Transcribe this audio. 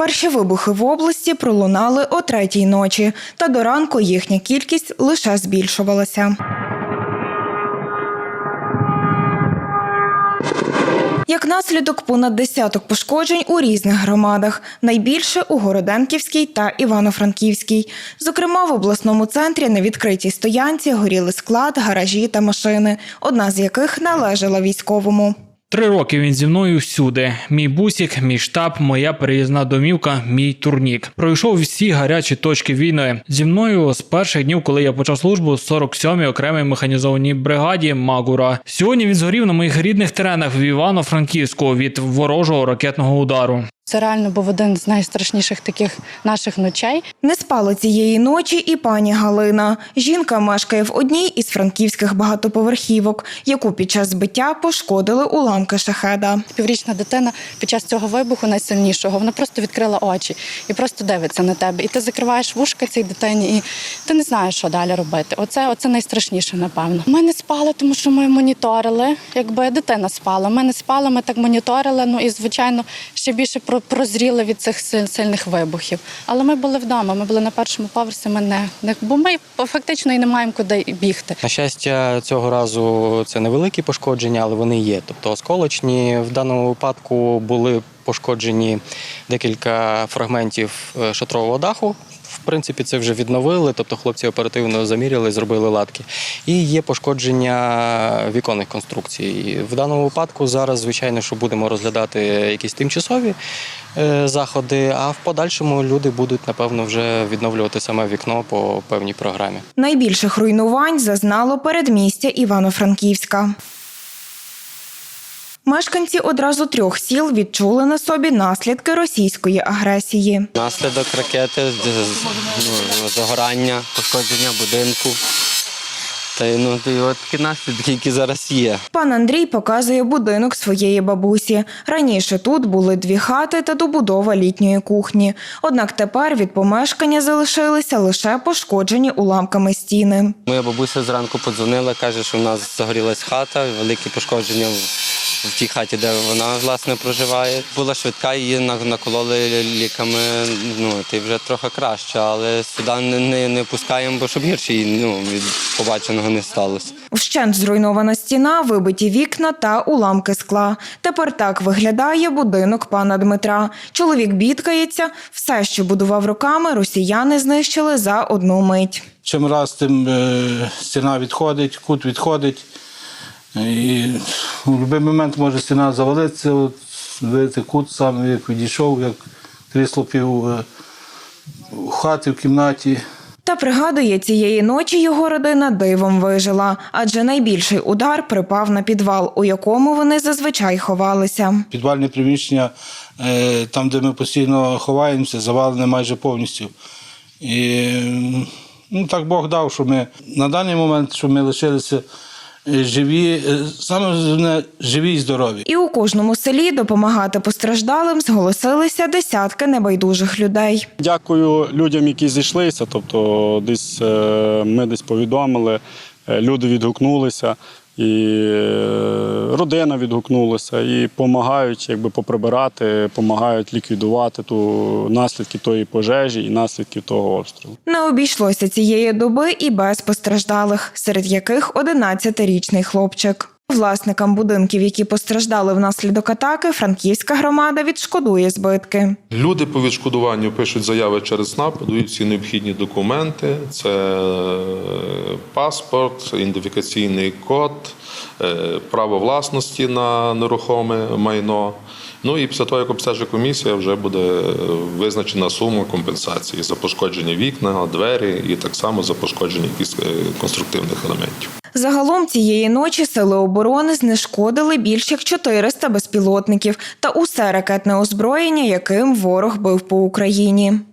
Перші вибухи в області пролунали о третій ночі, та до ранку їхня кількість лише збільшувалася. Як наслідок, понад десяток пошкоджень у різних громадах, найбільше у Городенківській та Івано-Франківській. Зокрема, в обласному центрі на відкритій стоянці горіли склад, гаражі та машини, одна з яких належала військовому. Три роки він зі мною всюди. Мій бусік, мій штаб, моя переїзна домівка, мій турнік. Пройшов всі гарячі точки війни. Зі мною з перших днів, коли я почав службу, 47-й окремій механізованій бригаді Магура. Сьогодні він згорів на моїх рідних теренах в Івано-Франківську від ворожого ракетного удару. Це реально був один з найстрашніших таких наших ночей. Не спала цієї ночі і пані Галина. Жінка мешкає в одній із франківських багатоповерхівок, яку під час збиття пошкодили уламки шахеда. Піврічна дитина під час цього вибуху найсильнішого вона просто відкрила очі і просто дивиться на тебе. І ти закриваєш вушка цій дитині, і ти не знаєш, що далі робити. Оце, оце найстрашніше, напевно. Ми не спали, тому що ми моніторили. Якби дитина спала. Ми не спали, ми так моніторили. Ну і звичайно ще більше про- прозріли від цих силь- сильних вибухів. Але ми були вдома. Ми були на першому поверсі. Ми не, не бо ми фактично і не маємо куди бігти. На щастя, цього разу це невеликі пошкодження, але вони є. Тобто осколочні в даному випадку були пошкоджені декілька фрагментів е, шатрового даху. Принципі, це вже відновили, тобто хлопці оперативно заміряли, зробили латки. І є пошкодження віконних конструкцій. В даному випадку зараз, звичайно, що будемо розглядати якісь тимчасові е, заходи, а в подальшому люди будуть, напевно, вже відновлювати саме вікно по певній програмі. Найбільших руйнувань зазнало передмістя Івано-Франківська. Мешканці одразу трьох сіл відчули на собі наслідки російської агресії. Наслідок ракети, ну, загорання, пошкодження будинку. Та й ну і от такі наслідки, які зараз є. Пан Андрій показує будинок своєї бабусі. Раніше тут були дві хати та добудова літньої кухні. Однак тепер від помешкання залишилися лише пошкоджені уламками стіни. Моя бабуся зранку подзвонила, каже, що в нас загорілась хата, великі пошкодження в, тій хаті, де вона власне проживає. Була швидка, її накололи ліками. Ну ти вже трохи краще, але сюди не, не, не пускаємо, бо щоб гірше їй, ну, від побаченого не сталося. Вщент зруйнована стіна, вибиті вікна та уламки скла. Тепер так виглядає будинок пана Дмитра. Чоловік бідкається, все, що будував руками, росіяни знищили за одну мить. Чим раз тим е, стіна відходить, кут відходить. І в будь-який момент може стіна завалитися, от, видите, кут сам як відійшов, як крісло пів е, у хаті в кімнаті. Та пригадує, цієї ночі його родина дивом вижила, адже найбільший удар припав на підвал, у якому вони зазвичай ховалися. Підвальне приміщення, е, там, де ми постійно ховаємося, завалене майже повністю. І ну, так Бог дав, що ми на даний момент, що ми лишилися живі, е, саме головне, живі і здорові. І у кожному селі допомагати постраждалим зголосилися десятки небайдужих людей. Дякую людям, які зійшлися. Тобто, десь е, ми десь повідомили, е, люди відгукнулися, і е, родина відгукнулася, і допомагають якби поприбирати, допомагають ліквідувати ту наслідки тої пожежі і наслідки того обстрілу. Не обійшлося цієї доби і без постраждалих, серед яких 11-річний хлопчик. Власникам будинків, які постраждали внаслідок атаки, франківська громада відшкодує збитки. Люди по відшкодуванню пишуть заяви через СНАП, подають всі необхідні документи: це е, паспорт, ідентифікаційний код, е, право власності на нерухоме майно. Ну і після того, як обстежить комісія, вже буде визначена сума компенсації за пошкоджені вікна, двері і так само за пошкодження якихось е, конструктивних елементів. Загалом цієї ночі сили оборони знешкодили більш як 400 безпілотників та усе ракетне озброєння, яким ворог бив по Україні.